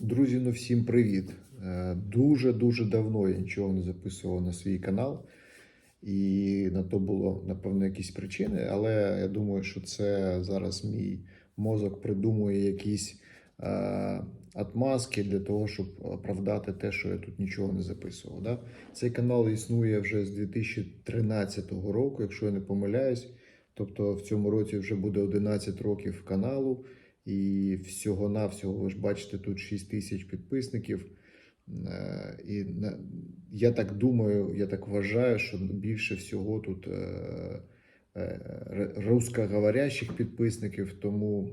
Друзі, ну всім привіт. Дуже дуже давно я нічого не записував на свій канал, і на то було напевно якісь причини. Але я думаю, що це зараз мій мозок придумує якісь е, отмазки для того, щоб оправдати те, що я тут нічого не записував. Да? Цей канал існує вже з 2013 року, якщо я не помиляюсь. Тобто в цьому році вже буде 11 років каналу. І всього-навсього, ви ж бачите, тут 6 тисяч підписників. Е, І я так думаю, я так вважаю, що більше всього тут е, е, русскоговорящих підписників. Тому,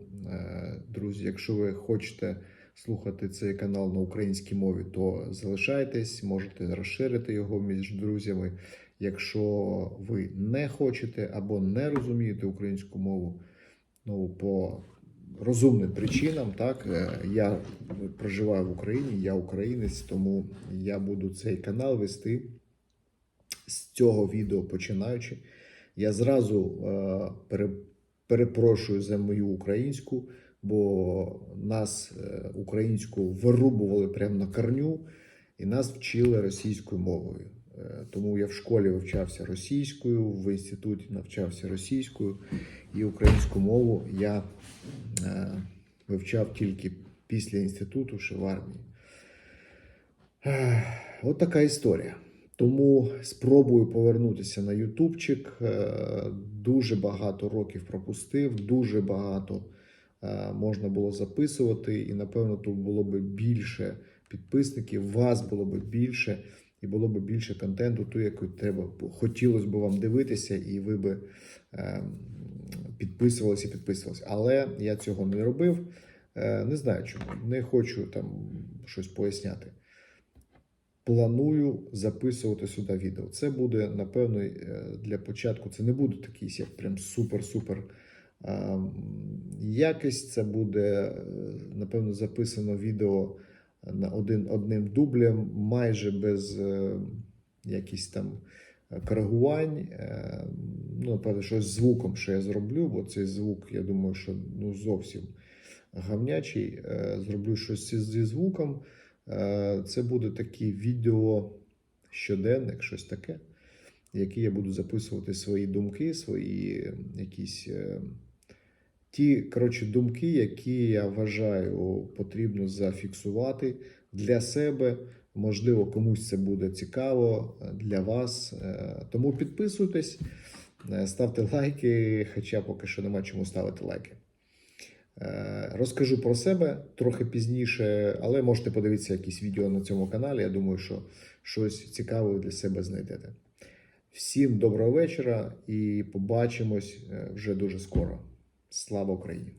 друзі, якщо ви хочете слухати цей канал на українській мові, то залишайтесь, можете розширити його між друзями. Якщо ви не хочете або не розумієте українську мову, ну по розумним причинам, так е, я проживаю в Україні, я українець, тому я буду цей канал вести з цього відео починаючи. Я зразу е, пере, перепрошую за мою українську, бо нас е, українську вирубували прямо на корню, і нас вчили російською мовою. Е, Тому я в школі вивчався російською, в інституті навчався російською, і українську мову я е, вивчав тільки після інституту, ще в армії. Ех, От така історія. Тому спробую повернутися на Ютубчик. Е, Дуже багато років пропустив, дуже багато е, можна було записувати, і напевно тут було би більше підписників, вас було би більше, і було б більше контенту, ту, який треба хотілося б вам дивитися, і ви би е, підписувалися і підписувалися. Але я цього не робив. Е, Не знаю чому. Не хочу там щось поясняти. Планую записувати сюди відео. Це буде, напевно, е, для початку. Це не буде такий як прям супер-супер е, якість. Це буде, е, напевно, записано відео один, одним дублем, майже без е, якісь там коригувань. Е, Ну, напевно, щось звуком, що я зроблю, бо цей звук, я думаю, що ну, зовсім гавнячий. Е, Зроблю щось зі звуком. Е, Це буде такі відео щоденник, щось таке, які я буду записувати свої думки, свої якісь е, ті коротше, думки, які я вважаю потрібно зафіксувати для себе. Можливо, комусь це буде цікаво е, для вас. Е, Тому підписуйтесь, е, ставте лайки, хоча поки що нема чому ставити лайки. Розкажу про себе трохи пізніше, але можете подивитися якісь відео на цьому каналі. Я думаю, що щось цікаве для себе знайдете. Всім доброго вечора і побачимось вже дуже скоро. Слава Україні!